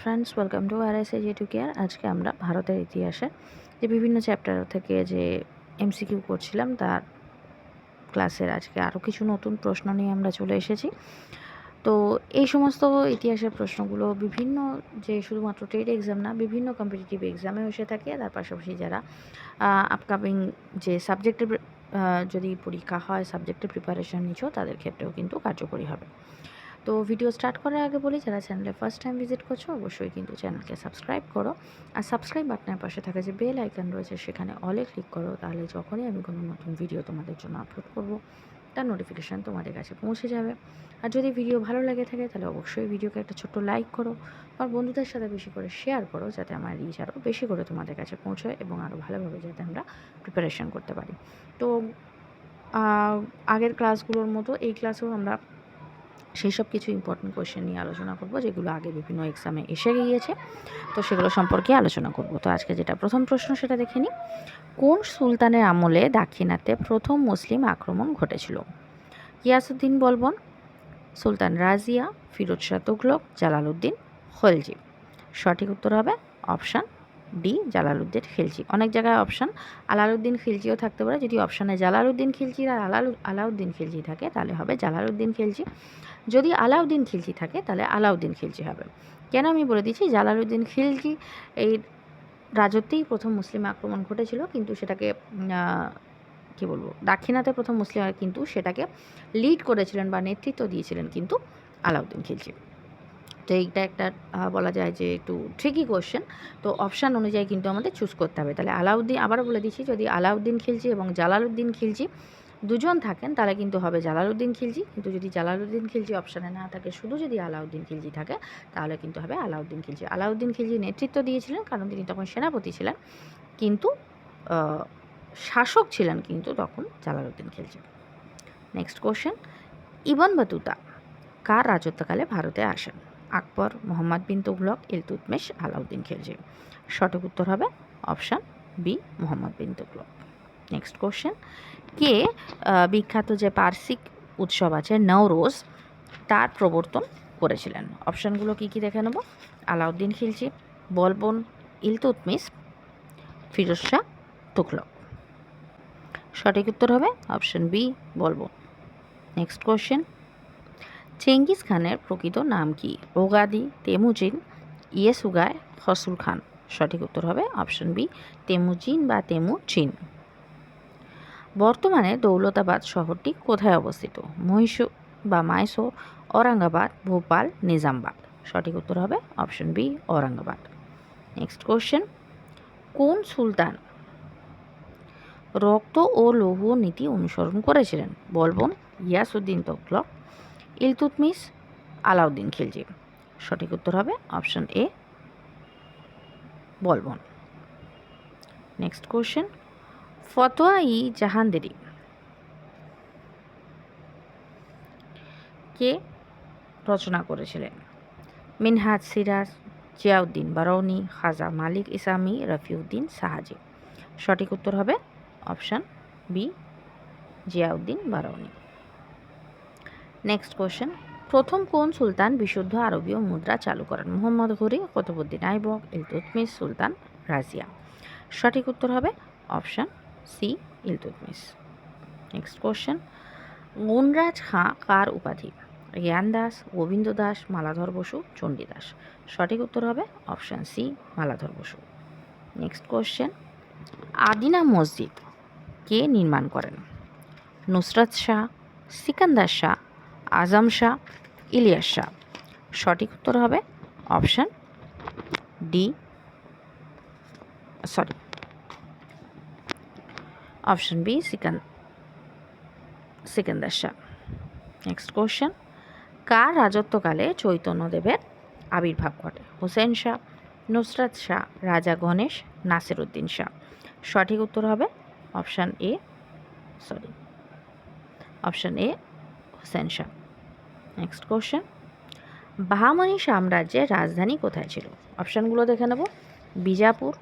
Friends welcome to R S A to care আজকে আমরা ভারতের ইতিহাসে যে বিভিন্ন চ্যাপ্টার থেকে যে এমসিকিউ করছিলাম, তার ক্লাসের আজকে আরও কিছু নতুন প্রশ্ন নিয়ে আমরা চলে এসেছি। তো এই সমস্ত ইতিহাসের প্রশ্নগুলো বিভিন্ন যে শুধুমাত্র টেট এক্সাম না, বিভিন্ন কম্পিটিটিভ এক্সামেও এসে থাকে। তার পাশাপাশি যারা আপকামিং যে সাবজেক্টের যদি পরীক্ষা হয় সাবজেক্টের প্রিপারেশন নিচ্ছ, তাদের ক্ষেত্রেও কিন্তু কার্যকরী হবে। তো ভিডিও স্টার্ট করার আগে বলি, যারা চ্যানেলে ফার্স্ট টাইম ভিজিট করছ, অবশ্যই কিন্তু চ্যানেলকে সাবস্ক্রাইব করো। আর সাবস্ক্রাইব বাটনের পাশে থাকা যে বেল আইকন রয়েছে, সেখানে অলে ক্লিক করো। তাহলে যখনই আমি কোনো নতুন ভিডিও তোমাদের জন্য আপলোড করব, তার নোটিফিকেশান তোমাদের কাছে পৌঁছে যাবে। আর যদি ভিডিও ভালো লাগে থাকে, তাহলে অবশ্যই ভিডিওকে একটা ছোট্ট লাইক করো। আর বন্ধুদের সাথে বেশি করে শেয়ার করো, যাতে আমার রিচ আরও বেশি করে তোমাদের কাছে পৌঁছয় এবং আরও ভালোভাবে যাতে আমরা প্রিপারেশন করতে পারি। তো আগের ক্লাসগুলোর মতো এই ক্লাসেও আমরা সেই সব কিছু ইম্পর্টেন্ট কোয়েশ্চেন নিয়ে আলোচনা করব, যেগুলো আগে বিভিন্ন এক্সামে এসে গিয়েছে। তো সেগুলো সম্পর্কে আলোচনা করব। তো আজকে যেটা প্রথম প্রশ্ন, সেটা দেখে নিই। কোন সুলতানের আমলে দাক্ষিণাতে প্রথম মুসলিম আক্রমণ ঘটেছিল? গিয়াসুদ্দিন বলবন, সুলতান রাজিয়া, ফিরোজ শাহ তুগলক, জালালউদ্দিন, খলজি। সঠিক উত্তর হবে অপশান ডি জালালুদ্দিন খিলজি। অনেক জায়গায় অপশান আলালউদ্দিন খিলজিও থাকতে পারে। যদি অপশানে জালালউদ্দিন খিলজি আর আলাল, আলাউদ্দিন খিলজি থাকে, তাহলে হবে জালালউদ্দিন খিলজি। যদি আলাউদ্দিন খিলজি থাকে, তাহলে আলাউদ্দিন খিলজি হবে। কেন আমি বলে দিচ্ছি? জালালউদ্দিন খিলজি এই রাজত্বেই প্রথম মুসলিম আক্রমণ ঘটেছিল, কিন্তু সেটাকে কী বলব, দাক্ষিণাতে প্রথম মুসলিম, কিন্তু সেটাকে লিড করেছিলেন বা নেতৃত্ব দিয়েছিলেন কিন্তু আলাউদ্দিন খিলজি। তো এইটা একটা বলা যায় যে একটু ট্রিকি কোয়েশ্চেন তো অপশান অনুযায়ী কিন্তু আমাদের চুজ করতে হবে। তাহলে আলাউদ্দিন, আবারও বলে দিচ্ছি, যদি আলাউদ্দিন খিলজি এবং জালালউদ্দিন খিলজি দুজন থাকেন, তাহলে কিন্তু হবে জালালউদ্দিন খিলজি কিন্তু যদি জালালউদ্দিন খিলজি অপশানে না থাকে, শুধু যদি আলাউদ্দিন খিলজি থাকে, তাহলে কিন্তু হবে আলাউদ্দিন খিলজি আলাউদ্দিন খিলজি নেতৃত্ব দিয়েছিলেন, কারণ তিনি তখন সেনাপতি ছিলেন। কিন্তু শাসক ছিলেন কিন্তু তখন Jalaluddin Khilji next question Ibn Battuta, কার রাজত্বকালে ভারতে আসেন? আকবর, মোহাম্মদ বিন তুগলক ইলতুতমেশ আলাউদ্দিন খিলজি। সঠিক উত্তর হবে option B, Mohammad bin Tughlaq. Next question কে বিখ্যাত যে পার্সিক উৎসব আছে, নওরোজ, তার প্রবর্তন করেছিলেন? অপশানগুলো কী কী দেখে নেব? আলাউদ্দিন খিলজি, বলবন ইলতুতমিস ফিরোজ শাহ, তুগলক। সঠিক উত্তর হবে option B, Balban. Next question Genghis খানের প্রকৃত নাম কি? ওগাদি, তেমুজিন, ইয়েসুগায় হসুল খান। সঠিক উত্তর হবে অপশন বি, তেমুজিন বা তেমু চিন বর্তমানে দৌলতাবাদ শহরটি কোথায় অবস্থিত? মহীশূর বা মাইসোর, ঔরঙ্গাবাদ, ভোপাল, নিজামবাদ। সঠিক উত্তর হবে option B, Aurangabad. Next question. কোন সুলতান রক্ত ও লৌহ নীতি অনুসরণ করেছিলেন? বলবন, ইয়াসুদ্দিন তকলক ইলতুতমিস আলাউদ্দিন খিলজি। সঠিক উত্তর হবে option A, Balban. Next question Fatawa i Jahandari কে রচনা করেছিলেন? মিনহাজ সিরাজ, জিয়াউদ্দিন বারৌনি, খাজা মালিক ইসামি, রফিউদ্দিন সাহাজি। সঠিক উত্তর হবে option B, Ziauddin Barani. Next question প্রথম কোন সুলতান বিশুদ্ধ আরবীয় মুদ্রা চালু করেন? মোহাম্মদ ঘুরি, কতবুদ্দিন আইবক ইলতুতমিস সুলতান রাজিয়া। সঠিক উত্তর হবে option C Iltutmish next question Gunaraj Khan কার উপাধি? জ্ঞান দাস, গোবিন্দ দাস, মালাধর বসু চণ্ডীদাস সঠিক উত্তর হবে option C Maladhar Basu. Next question Adina Masjid কে নির্মাণ করেন? নুসরত শাহ, সিকান্দার শাহ আজম শাহ, ইলিয়াস শাহ। সঠিক উত্তর হবে option D. Sorry. Option B Seikan, Sikandar Shah. Next question কার রাজত্বকালে চৈতন্যদেবের আবির্ভাব ঘটে? হুসেন শাহ, নুসরাত শাহ, রাজা গণেশ নাসির উদ্দিন শাহ। সঠিক উত্তর হবে option A, sorry. Option A, Hussain Shah. Next question Bahmani সাম্রাজ্যের রাজধানী কোথায় ছিল? অপশানগুলো দেখে নেব। বিজাপুর,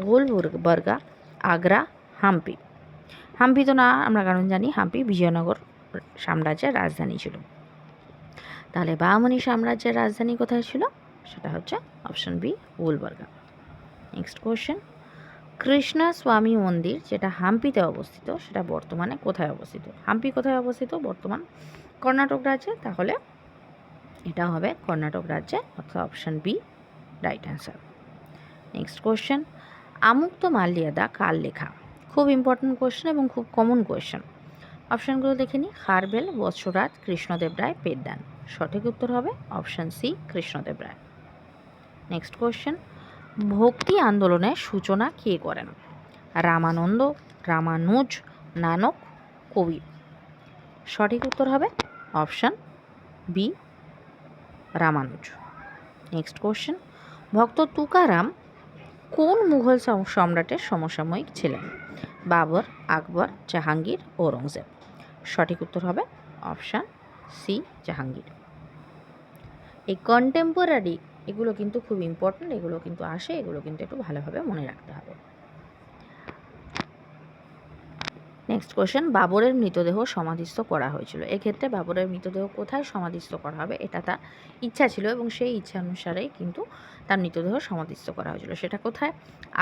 গোলবর্গা, আগ্রা, হাম্পি। হাম্পি তো না, আমরা কারণ জানি, হাম্পি বিজয়নগর সাম্রাজ্যের রাজধানী ছিল। তাহলে বাহামনি সাম্রাজ্যের রাজধানী কোথায় ছিল? সেটা হচ্ছে option B, Gulbarga. Next question Krishna Swami মন্দির, যেটা হাম্পিতে অবস্থিত, সেটা বর্তমানে কোথায় অবস্থিত? হাম্পি কোথায় অবস্থিত? বর্তমান কর্ণাটক রাজ্যে, তাহলে এটা হবে কর্ণাটক রাজ্যে, অর্থাৎ option B right answer next question Amuktamalyada কার লেখা? খুব ইম্পর্ট্যান্ট কোয়েশ্চেন এবং খুব কমন কোয়েশ্চেন অপশানগুলো দেখে নিই। হারবেল, বৎসরাজ, কৃষ্ণদেব রায়, পেদ্দান। সঠিক উত্তর হবে option C Krishnadeva Raya. Next question ভক্তি আন্দোলনের সূচনা কে করেন? রামানন্দ, রামানুজ, নানক কবির সঠিক উত্তর হবে option B, Ramanuja. Next question ভক্ত তুকারাম কোন মুঘল সম- সম্রাটের সমসাময়িক ছিলেন? বাবর, আকবর, জাহাঙ্গীর ঔরঙ্গজেব। সঠিক উত্তর হবে অপশান সি, জাহাঙ্গীর। এই কন্টেম্পোরারি এগুলো কিন্তু খুব ইম্পর্ট্যান্ট এগুলো কিন্তু আসে, এগুলো কিন্তু একটু ভালোভাবে মনে রাখতে হবে। নেক্সট কোয়েশ্চেন বাবরের মৃতদেহ সমাধিস্থ করা হয়েছিল। এক্ষেত্রে বাবরের মৃতদেহ কোথায় সমাধিস্থ করা হবে? এটা তার ইচ্ছা ছিল এবং সেই ইচ্ছা অনুসারেই কিন্তু তার মৃতদেহ সমাধিস্থ করা হয়েছিল। সেটা কোথায়?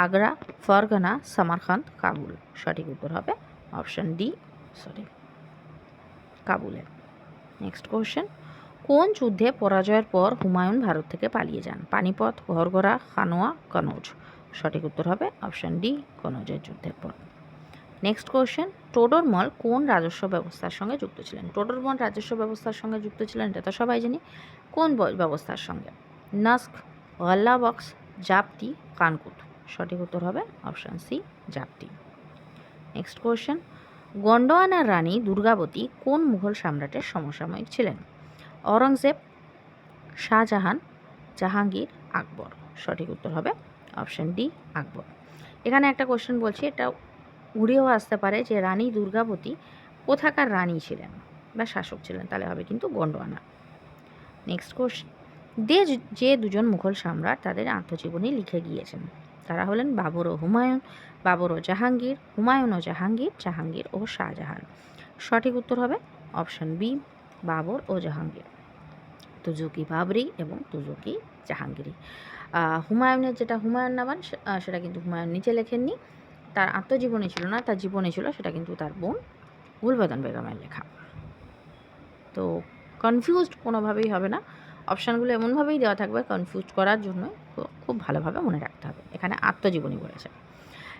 Agra, Fergana, Samarkand, Kabul. সঠিক উত্তর হবে অপশন ডি, সরি, কাবুলে। নেক্সট কোয়েশ্চেন কোন যুদ্ধে পরাজয়ের পর হুমায়ুন ভারত থেকে পালিয়ে যান? পানিপথ ঘরগড়া খানোয়া, কনৌজ। সঠিক উত্তর হবে অপশান ডি, কনৌজের যুদ্ধের পর। নেক্সট কোয়েশ্চেন টোডরমল কোন রাজস্ব ব্যবস্থার সঙ্গে যুক্ত ছিলেন? টোডরমল রাজস্ব ব্যবস্থার সঙ্গে যুক্ত ছিলেন, এটা তো সবাই জানি। কোন ব্যবস্থার সঙ্গে? নাস্ক বক্স জাপ্তি কানকুট সঠিক উত্তর হবে option C zabti next question গন্ডোয়ানার রানী দুর্গাবতী কোন মুঘল সম্রাটের সমসাময়িক ছিলেন? অরঙ্গজেব শাহজাহান জাহাঙ্গীর আকবর সঠিক উত্তর হবে অপশান ডি আকবর এখানে একটা কোয়েশ্চেন বলছি, এটা উড়েও আসতে পারে যে রানী দুর্গাবতী কোথাকার রানী ছিলেন? বা শাসক ছিলেন, তাহলে হবে কিন্তু গন্ডোয়ানা। নেক্সট কোশ্চেন দে যে দুজন মুঘল সম্রাট তাদের আত্মজীবনী লিখে গিয়েছেন, তারা হলেন বাবর ও হুমায়ুন, বাবর ও জাহাঙ্গীর, হুমায়ুন ও জাহাঙ্গীর জাহাঙ্গীর ও শাহজাহান। সঠিক উত্তর হবে অপশন বি, বাবর ও জাহাঙ্গীর। তুজুকি বাবরি এবং তুজুকি জাহাঙ্গীরি হুমায়ুনের যেটা হুমায়ুন নামান সেটা কিন্তু হুমায়ুন নিচে লেখেননি। তার আত্মজীবনী ছিল না, তার জীবনী ছিল সেটা কিন্তু তার বোন গুলবাদন বেগমের লেখা। তো কনফিউজড কোনোভাবেই হবে না। অপশানগুলো এমনভাবেই দেওয়া থাকবে কনফিউজ করার জন্য খুব ভালোভাবে মনে রাখতে হবে। এখানে আত্মজীবনী বলেছে।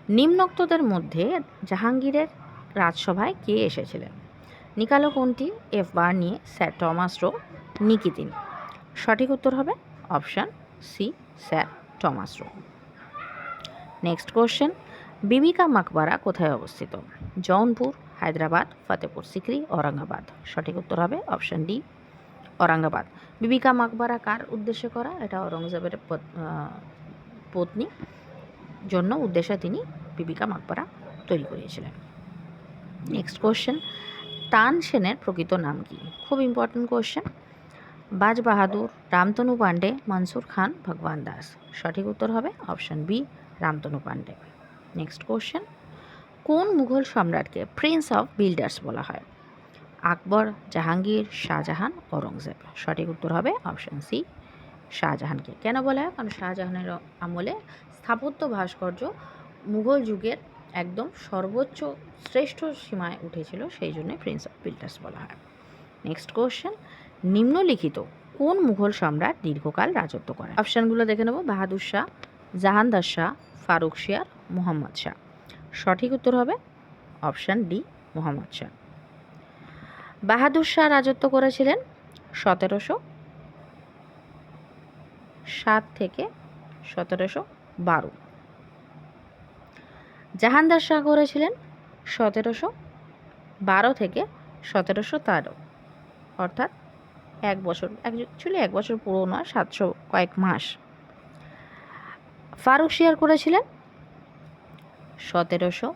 নিম্নোক্তদের মধ্যে জাহাঙ্গীরের রাজসভায় কে এসেছিলেন? নিকালো কোনটি এফ বার নিয়ে স্যার টমাস রো, নিকিতিন। সঠিক উত্তর হবে option C, sir Thomas Roe. Next question Bibi ka Maqbara কোথায় অবস্থিত? জৌনপুর, হায়দ্রাবাদ ফতেপুর সিকরি, ঔরঙ্গাবাদ। সঠিক উত্তর হবে অপশান ডি, ঔরঙ্গাবাদ। বিবিকা মাকবারা কার উদ্দেশ্যে করা? এটা ঔরঙ্গজেবের পত- পত্নী, জন্য উদ্দেশ্যে তিনি বিবিকা মাকবারা তৈরি করিয়েছিলেন। নেক্সট কোশ্চেন তান সেনের প্রকৃত নাম কি? খুব ইম্পর্টেন্ট কোশ্চেন বাজ বাহাদুর রামতনু পাণ্ডে, মনসুর খান, ভগবান দাস। সঠিক উত্তর হবে option B, Ramtanu Pande. Next question কোন মুঘল সম্রাটকে প্রিন্স অফ বিল্ডার্স বলা হয়? আকবর, জাহাঙ্গীর, শাহজাহান ঔরঙ্গজেব সঠিক উত্তর হবে অপশন সি শাহজাহানকে। কেন বলা হয়? কারণ শাহজাহানের আমলে স্থাপত্য ভাস্কর্য মুঘল যুগের একদম সর্বোচ্চ, শ্রেষ্ঠ সীমায় উঠেছিল, সেই জন্য প্রিন্স অফ বিল্ডার্স বলা হয়। নেক্সট কোশ্চেন নিম্নলিখিত কোন মুঘল সম্রাট দীর্ঘকাল রাজত্ব করেন? অপশানগুলো দেখে নেব। বাহাদুর শাহ, জাহানদার শাহ ফারুক শিয়ার, মোহাম্মদ শাহ। সঠিক উত্তর হবে অপশান ডি, মোহাম্মদ শাহ। বাহাদুর শাহ রাজত্ব করেছিলেন সতেরোশো সাত থেকে সতেরোশো বারো। জাহানদার শাহ করেছিলেন সতেরোশো বারো থেকে সতেরোশো তেরো। অর্থাৎ এক বছর অ্যাকচুয়ালি এক বছর পুরো নয় সাতশো কয়েক মাস। ফারুক শিয়ার করেছিলেন? সতেরোশো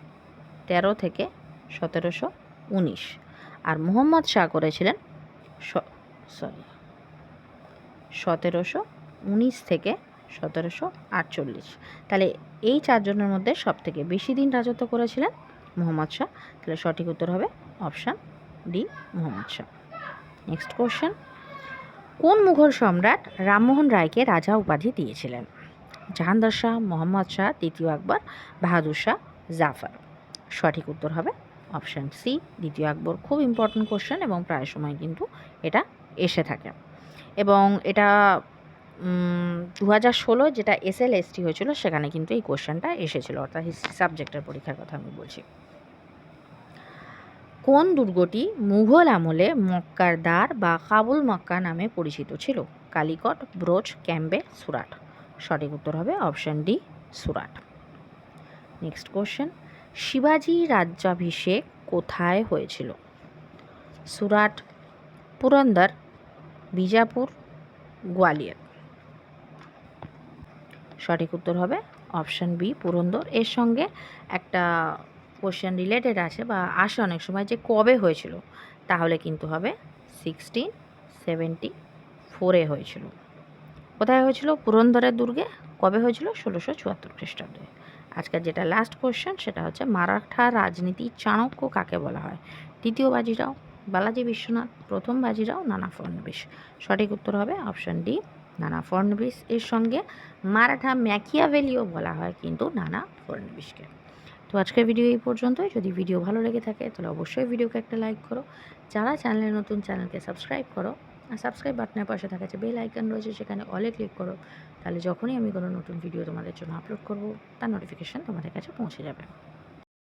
তেরো থেকে সতেরোশো উনিশ। আর মোহাম্মদ শাহ করেছিলেন সরি সতেরোশো উনিশ থেকে সতেরোশো আটচল্লিশ। তাহলে এই চারজনের মধ্যে সব থেকে বেশি দিন রাজত্ব করেছিলেন মোহাম্মদ শাহ? তাহলে সঠিক উত্তর হবে option D, Mohammad Shah. Next question কোন মুঘল সম্রাট রামমোহন রায়কে রাজা উপাধি দিয়েছিলেন? জাহানদার শাহ, মোহাম্মদ শাহ, দ্বিতীয় আকবর, বাহাদুর শাহ, জাফর। সঠিক উত্তর হবে অপশান সি দ্বিতীয় আকবর। খুব ইম্পর্ট্যান্ট কোশ্চেন এবং প্রায় সময় কিন্তু এটা এসে থাকে। এবং এটা দু হাজার ষোলো যেটা এস এল এস টি হয়েছিল, সেখানে কিন্তু এই কোশ্চেনটা এসেছিল। অর্থাৎ হিস্ট্রি সাবজেক্টের পরীক্ষার কথা আমি বলছি। কোন দুর্গটি মুঘল আমলে মক্কার দ্বার বা কাবুল মক্কা নামে পরিচিত ছিল? কালিকট, ব্রোচ ক্যাম্বে সুরাট। সঠিক উত্তর হবে option D, Surat. Next question শিবাজি রাজ্যাভিষেক কোথায় হয়েছিল? সুরাট, পুরন্দর, বিজাপুর, গোয়ালিয়র। সঠিক উত্তর হবে অপশান বি, পুরন্দর। এর সঙ্গে একটা কোশ্চেন রিলেটেড আছে বা আসে অনেক সময় যে কবে হয়েছিল, তাহলে কিন্তু হবে সিক্সটিন সেভেন্টি ফোরে হয়েছিল। কোথায় হয়েছিল? পুরন্দরের দুর্গে। কবে হয়েছিল? ষোলোশো চুয়াত্তর খ্রিস্টাব্দে। আজকের যেটা লাস্ট কোশ্চেন সেটা হচ্ছে মারাঠা রাজনীতি চাণক্য কাকে বলা হয়? দ্বিতীয় বাজিরাও, বালাজি বিশ্বনাথ, প্রথম বাজিরাও, নানা ফড়নবিশ। সঠিক উত্তর হবে অপশান ডি নানা ফড়নবিশ। এর সঙ্গে মারাঠা ম্যাকিয়াভেলিও বলা হয় কিন্তু নানা ফড়নবিশকে। তো আজকের ভিডিও এই পর্যন্তই। যদি ভিডিও ভালো লেগে থাকে, তাহলে অবশ্যই ভিডিওকে একটা লাইক করো। যারা চ্যানেলে নতুন চ্যানেলকে সাবস্ক্রাইব করো। আর সাবস্ক্রাইব বাটনের পাশে থাকা যে বেল আইকন রয়েছে, সেখানে অলে ক্লিক করো। তাহলে যখনই আমি কোনো নতুন ভিডিও তোমাদের জন্য আপলোড করব, তার নোটিফিকেশান তোমাদের কাছে পৌঁছে যাবে।